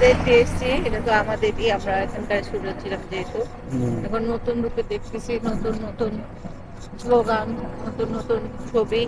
আমাদের দেশে এটা তো আমাদেরই আমরা এখানকার স্টুডেন্ট ছিলাম যেহেতু। এখন নতুন রূপে দেখতেছি নতুন নতুন স্লোগান নতুন নতুন ছবি।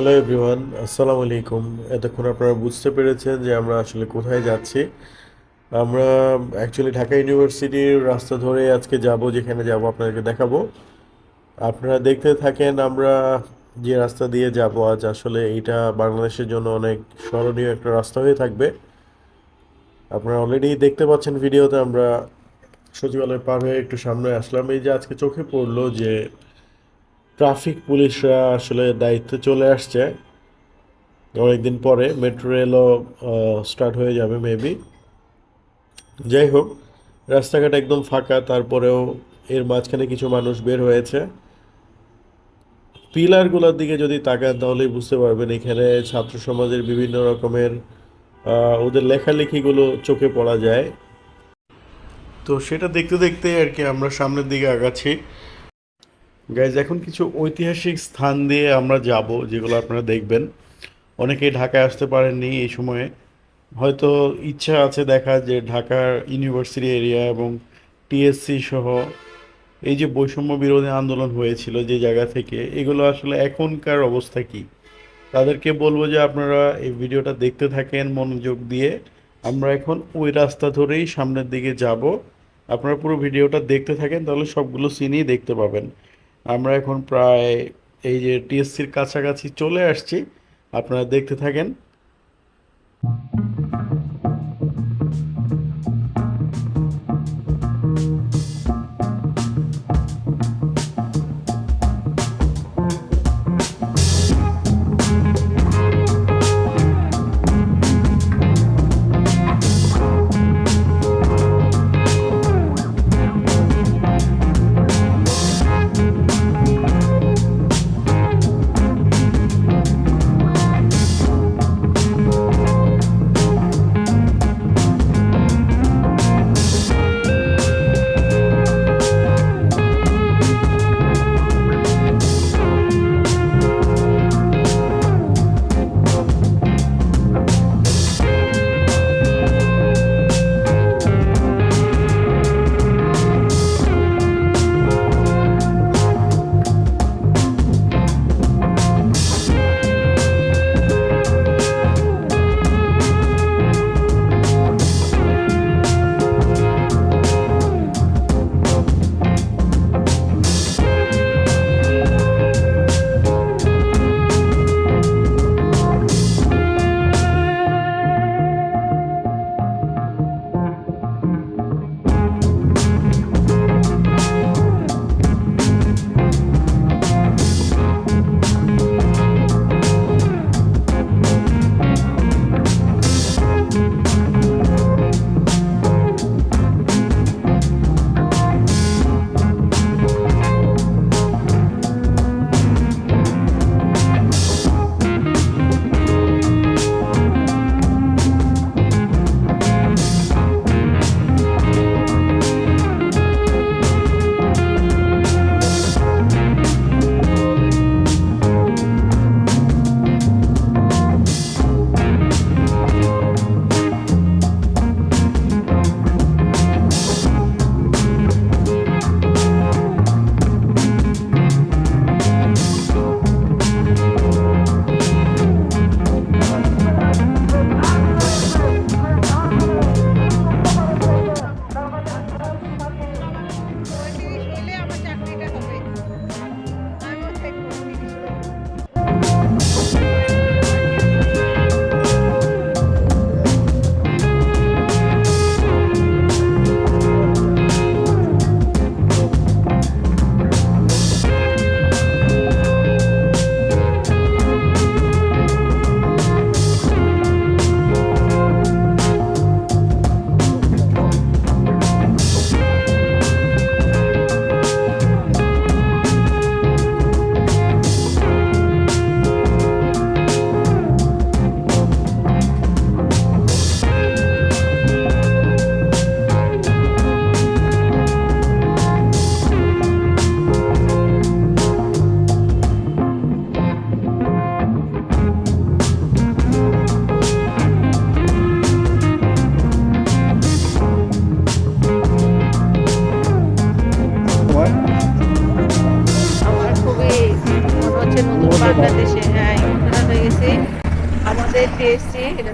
হ্যালো এভরিওয়ান, আসসালামু আলাইকুম। এতক্ষণ আপনারা বুঝতে পেরেছেন যে আমরা আসলে কোথায় যাচ্ছি। আমরা অ্যাকচুয়ালি ঢাকা ইউনিভার্সিটির রাস্তা ধরে আজকে যাব, যেখানে যাব, আপনাদেরকে দেখাবো। আপনারা দেখতে থাকেন আমরা যে রাস্তা দিয়ে যাব, আজ আসলে এটা বাংলাদেশের জন্য অনেক স্মরণীয় একটা রাস্তা হয়ে থাকবে। আপনারা অলরেডি দেখতে পাচ্ছেন ভিডিওতে, আমরা সচিবালয় পার হয়ে একটু সামনে আসলাম। এই যে আজকে চোখে পড়ল যে ট্রাফিক পুলিশরা আসলে দায়িত্বে চলে আসছে। অনেকদিন পরে মেট্রো রেলও স্টার্ট হয়ে যাবে মেবি যাই হোক, রাস্তাঘাট একদম ফাঁকা, তারপরেও এর মাঝখানে কিছু মানুষ বের হয়েছে। পিলারগুলোর দিকে যদি তাকান, তাহলেই বুঝতে পারবেন এখানে ছাত্র সমাজের বিভিন্ন রকমের ওদের লেখালেখিগুলো চোখে পড়া যায়। তো সেটা দেখতে দেখতে আর কি আমরা সামনের দিকে আগাচ্ছি। গাইজ এখন কিছু ঐতিহাসিক স্থান দিয়ে আমরা যাব, যেগুলো আপনারা দেখবেন। অনেকেই ঢাকায় আসতে পারেননি এই সময়ে। হয়তো ইচ্ছা আছে দেখা যে ঢাকার ইউনিভার্সিটি এরিয়া এবং টিএসসি সহ এই যে বৈষম্য বিরোধী আন্দোলন হয়েছিল যে জায়গা থেকে, এগুলো আসলে এখনকার অবস্থা কি? তাদেরকে বলব যে আপনারা এই ভিডিওটা দেখতে থাকেন মনোযোগ দিয়ে। আমরা এখন ওই রাস্তা ধরেই সামনের দিকে যাব। আপনারা পুরো ভিডিওটা দেখতে থাকেন, তাহলে সবগুলো সিনই দেখতে পাবেন। আমরা এখন প্রায় এই যে টিএসসির কাছাকাছি চলে আসছি। আপনারা দেখতে থাকেন।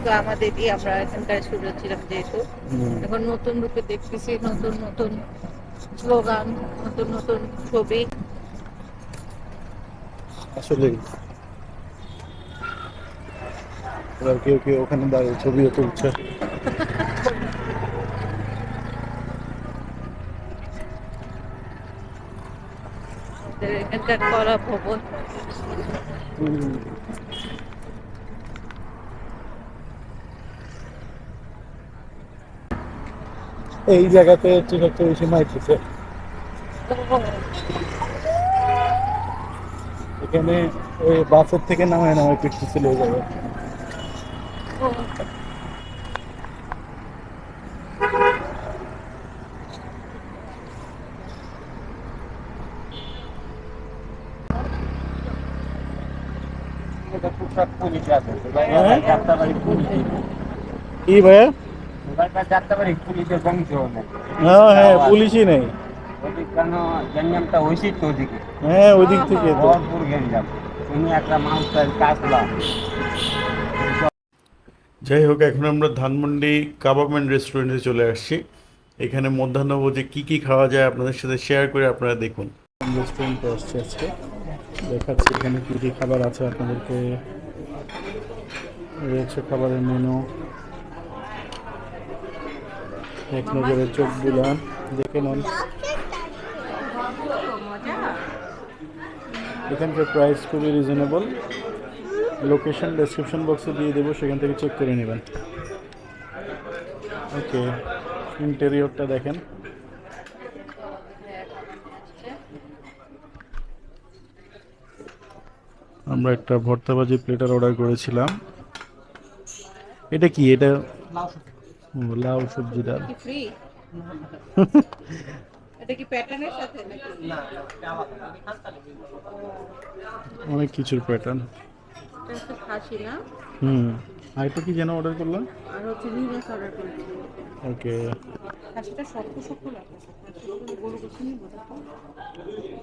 তো আমাদেরই আমরা এখানকার ছিলাম যেহেতু। এখন নতুন রূপে দেখতেছি নতুন নতুন স্লোগান নতুন নতুন ছবি। আসলে এবার কেউ কেউ ওখানে দাঁড়িয়ে ছবিও তুলছে। এখানকার কলা ভবন। এই জায়গাতে হচ্ছে সবচেয়ে বেশি মাইতেছে এখানে ওই বাসের থেকে নামায় নামায় পিটতেছিল ওই জায়গায় হ্যাঁ? কি ভাইয়া? পুলিশই নেই। গঞ্জামটা হয়েছি তো ওদিকে? হ্যাঁ ওই দিক থেকে যাই হোক এখন আমরা ধানমন্ডি কাবাবম্যান রেস্টুরেন্টে চলে আসছি। এখানে মধ্যাহ্নভোজে কি কি খাওয়া যায় আপনাদের সাথে শেয়ার করে আপনারা দেখুন। রেস্টুরেন্টে আসছে আজকে। দেখাচ্ছি এখানে কী কী খাবার আছে আপনাদেরকে। রয়েছে খাবারের মেনু এক নজরে চোখ বুলান, দেখে নেন। এখানকার প্রাইস খুবই রিজনেবল লোকেশন ডেসক্রিপশন বক্সে দিয়ে দেবো, সেখান থেকে চেক করে নেবেন। ওকে ইন্টেরিয়রটা দেখেন। আমরা একটা ভর্তাবাজি প্লেটার অর্ডার করেছিলাম। এটা কি? এটা লাউ সবজি ডাল। ফ্রি এটা কি প্যাটার্নের সাথে নাকি? অনেক কিছুর প্যাটার্ন খাসি না? হুম আর এটা কি যেন অর্ডার করলাম? আর হচ্ছে নিরাস অর্ডার করেছি। ওকে। খাসিটা শক্ত শক্ত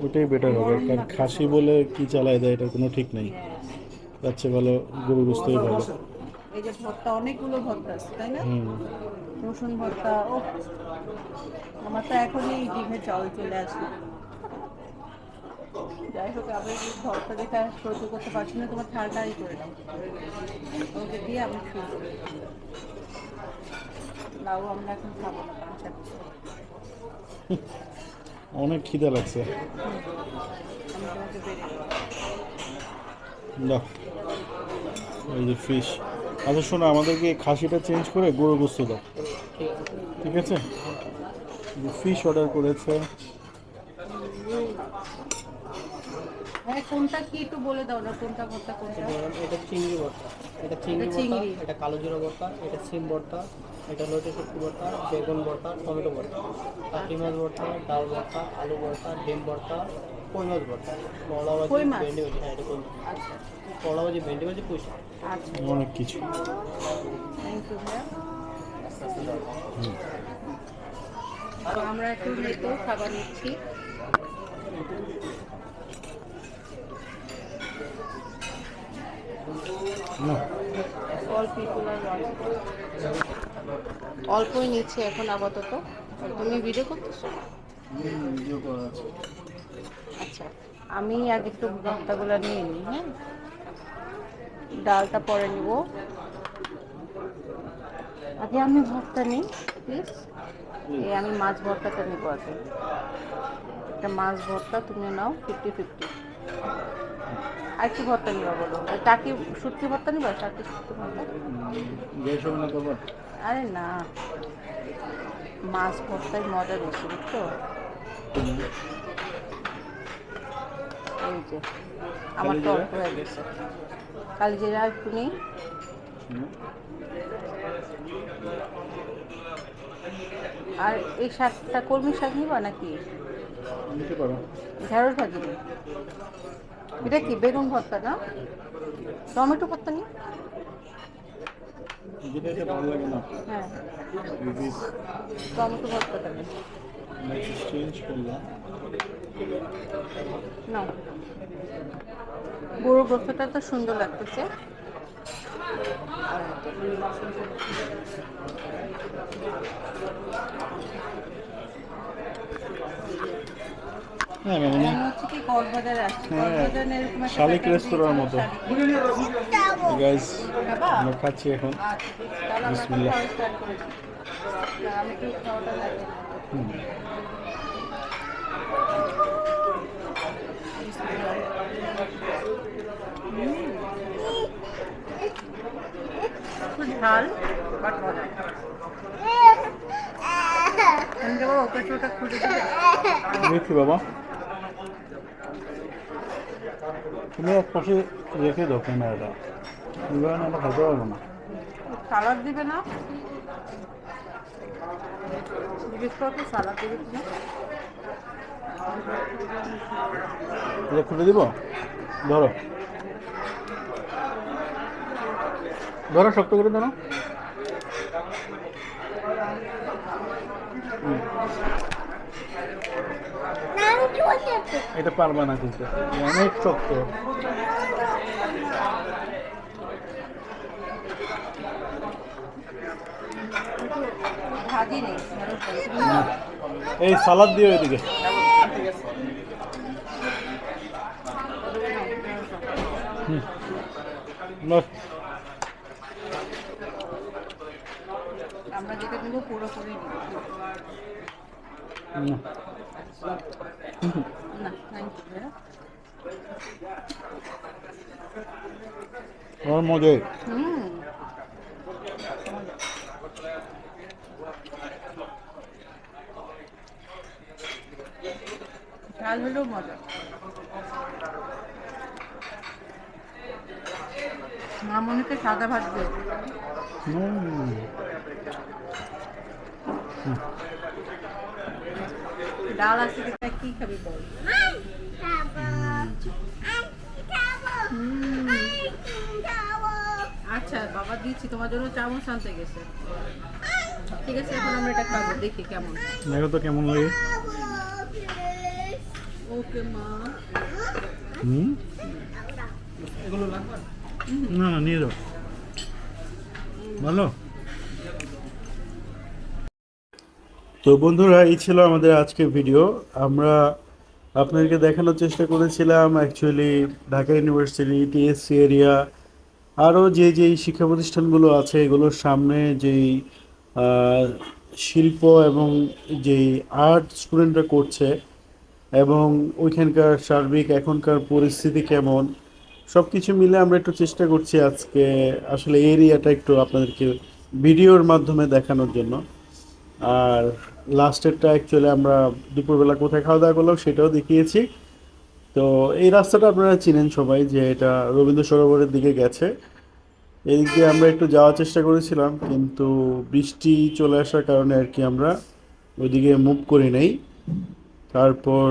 ওটাই বেটার হবে কারণ খাসি বলে কি চালায় দেয় এটা কোনো ঠিক নেই। তার চেয়ে ভালো গরু বুঝতেই ভালো। এই যে ভর্তা অনেকগুলো ভর্তা আছে তাই না? রসুন ভর্তা ও আমার তো এখনই জিভে জল চলে আসে যাই হোক আমি ভর্তা দেখে সহ্য করতে পারছি না তোমার ঠান্ডাই করে দাও। ওকে দিয়ে আমি শুরু করি লাউ আমরা এখন খাব না অনেক খিদে লাগছে। এই যে ফিশ আচ্ছা শোনো আমাদেরকে খাসিটা চেঞ্জ করে গরু গোস্ত দাও। ঠিক আছে? ফিশ অর্ডার করেছে। হ্যাঁ কোনটা কি একটু বলে দাও না কোনটা ভর্তা কোনটা? এটা চিংড়ি ভর্তা। এটা চিংড়ি চিংড়ি। এটা কালো জিরা ভর্তা এটা সিম ভর্তা এটা লোটে শুটকি ভর্তা বেগুন ভর্তা টমেটো ভর্তা। কাটি মাছ ভর্তা ডাল ভর্তা আলু ভর্তা ডিম ভর্তা কই মাছ ভর্তা? করলা ভাজি ভেন্ডি ভাজি হ্যাঁ এটা কই মাছ? আচ্ছা। ভাজি ভেন্ডি ভাজি পুঁই শাক। আচ্ছা অনেক কিছু। থ্যাংক ইউ ভাইয়া তো আমরা একটু নেতো খাবার নিচ্ছি। না। অল পিপুল আর অল্পই নিচ্ছে এখন আপাতত। তুমি ভিডিও করতেছো? ভিডিও আচ্ছা আমি আগে একটু ভর্তাগুলো নিয়ে নিই হ্যাঁ? ডালটা পরে নিব। আগে আমি ভর্তা নিই প্লিজ এই আমি মাছ ভর্তাটা নিব আগে। একটা মাছ ভর্তা তুমি নাও ফিফটি ফিফটি আর কি ভর্তা নিবা বলো। টাকি শুটকি ভর্তা নিবা? টাকি শুটকি ভর্তা? আরে না। মাছ ভর্তায় মজা বেশি, বুঝছ? এই যে, আমার অল্প হয়ে গেছে। কালি জিরা একটু নেই। আর এই শাকটা কলমি শাক নিবা নাকি? নিতে পারো। ঢেঁড়স ভাজি এটা কি বেগুন ভর্তা না? টমেটো ভর্তা নেই? যেটা ভালো লাগে না। হ্যাঁ। টমেটো ভর্তাটা নেই চেঞ্জ করলাম না। গরু গোস্তটা তো সুন্দর লাগতেছে। হ্যাঁ মানে হ্যাঁ, শালিক রেস্তোরাঁর মতো। খাবা? আমরা খাচ্ছি এখন। আচ্ছা, এখন বিসমিল্লাহ। খাওয়া start করেছি। না, আমি একটু খাওয়াটা লাগে। হুম। একটু ঝাল? বাট মজা আমি ওকে ওটা খুঁজে দেখি বাবা। তুমি এক পাশে রেখে দাও ক্যামেরাটা। এবার আমরা খেতে পারব না। সালাদ দিবে না? জিজ্ঞেস করো সালাদ দিবে কিনা? এটা খুলে দিব ধরো ধরো শক্ত করে ধরো। এটা পারবা না কিন্তু অনেক শক্ত এই সালাদ দিয়ে। নাও। আমরা যেটা নিব পুরোপুরি হুম। না। থ্যাংক ইউ হুম। ঝাল হলেও মজা। মামনিকে সাদা ভাত হুম। ডাল আছে কি খাবি বল। হুম। আচ্ছা বাবা দিচ্ছি তোমার জন্য চামচ আনতে গেছে। ঠিক আছে এখন আমরা এটা খাব দেখি কেমন দেখো তো কেমন লাগে। না না, নিয়ে যাও। ভালো। তো বন্ধুরা, এই ছিল আমাদের আজকের ভিডিও। আমরা আপনাদেরকে দেখানোর চেষ্টা করেছিলাম actually Dhaka university TSC area আরও যে যেই শিক্ষা প্রতিষ্ঠানগুলো আছে, এগুলোর সামনে যেই শিল্প এবং যেই আর্ট স্টুডেন্টরা করছে এবং ওইখানকার সার্বিক, এখনকার পরিস্থিতি কেমন? সব কিছু মিলে আমরা একটু চেষ্টা করছি আজকে আসলে এরিয়াটা একটু আপনাদেরকে ভিডিওর মাধ্যমে দেখানোর জন্য। আর লাস্টেরটা অ্যাকচুয়ালি আমরা দুপুরবেলা কোথায় খাওয়া দাওয়া করলাম সেটাও দেখিয়েছি। তো এই রাস্তাটা আপনারা চিনেন সবাই যে এটা রবীন্দ্র সরোবরের দিকে গেছে। এদিক দিয়ে আমরা একটু যাওয়ার চেষ্টা করেছিলাম, কিন্তু বৃষ্টি চলে আসার কারণে আর কি আমরা ওইদিকে মুভ করি নাই। তারপর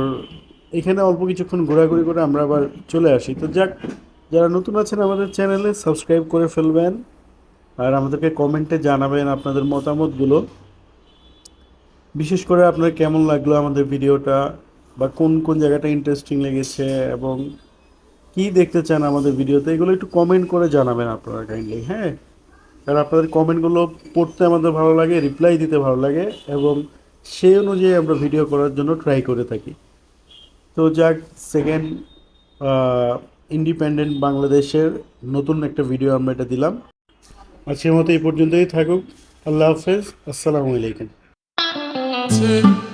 এখানে অল্প কিছুক্ষণ ঘোরাঘুরি করে আমরা আবার চলে আসি। তো যাক, যারা নতুন আছেন আমাদের চ্যানেলে, সাবস্ক্রাইব করে ফেলবেন আর আমাদেরকে কমেন্টে জানাবেন আপনাদের মতামতগুলো। বিশেষ করে আপনার কেমন লাগল আমাদের ভিডিওটা বা কোন কোন জায়গাটা ইন্টারেস্টিং লেগেছে এবং কি দেখতে চান আমাদের ভিডিওতে, এগুলো একটু কমেন্ট করে জানাবেন আপনারা কাইন্ডলি হ্যাঁ? কারণ আপনাদের কমেন্টগুলো পড়তে আমাদের ভালো লাগে রিপ্লাই দিতে ভালো লাগে এবং সেই অনুযায়ী আমরা ভিডিও করার জন্য ট্রাই করে থাকি। তো যাক সেকেন্ড ইন্ডিপেন্ডেন্ট বাংলাদেশের নতুন একটা ভিডিও আমরা এটা দিলাম। আজকের মতো এই পর্যন্তই থাকুক। আল্লাহ হাফেজ। আসসালামু আলাইকুম। to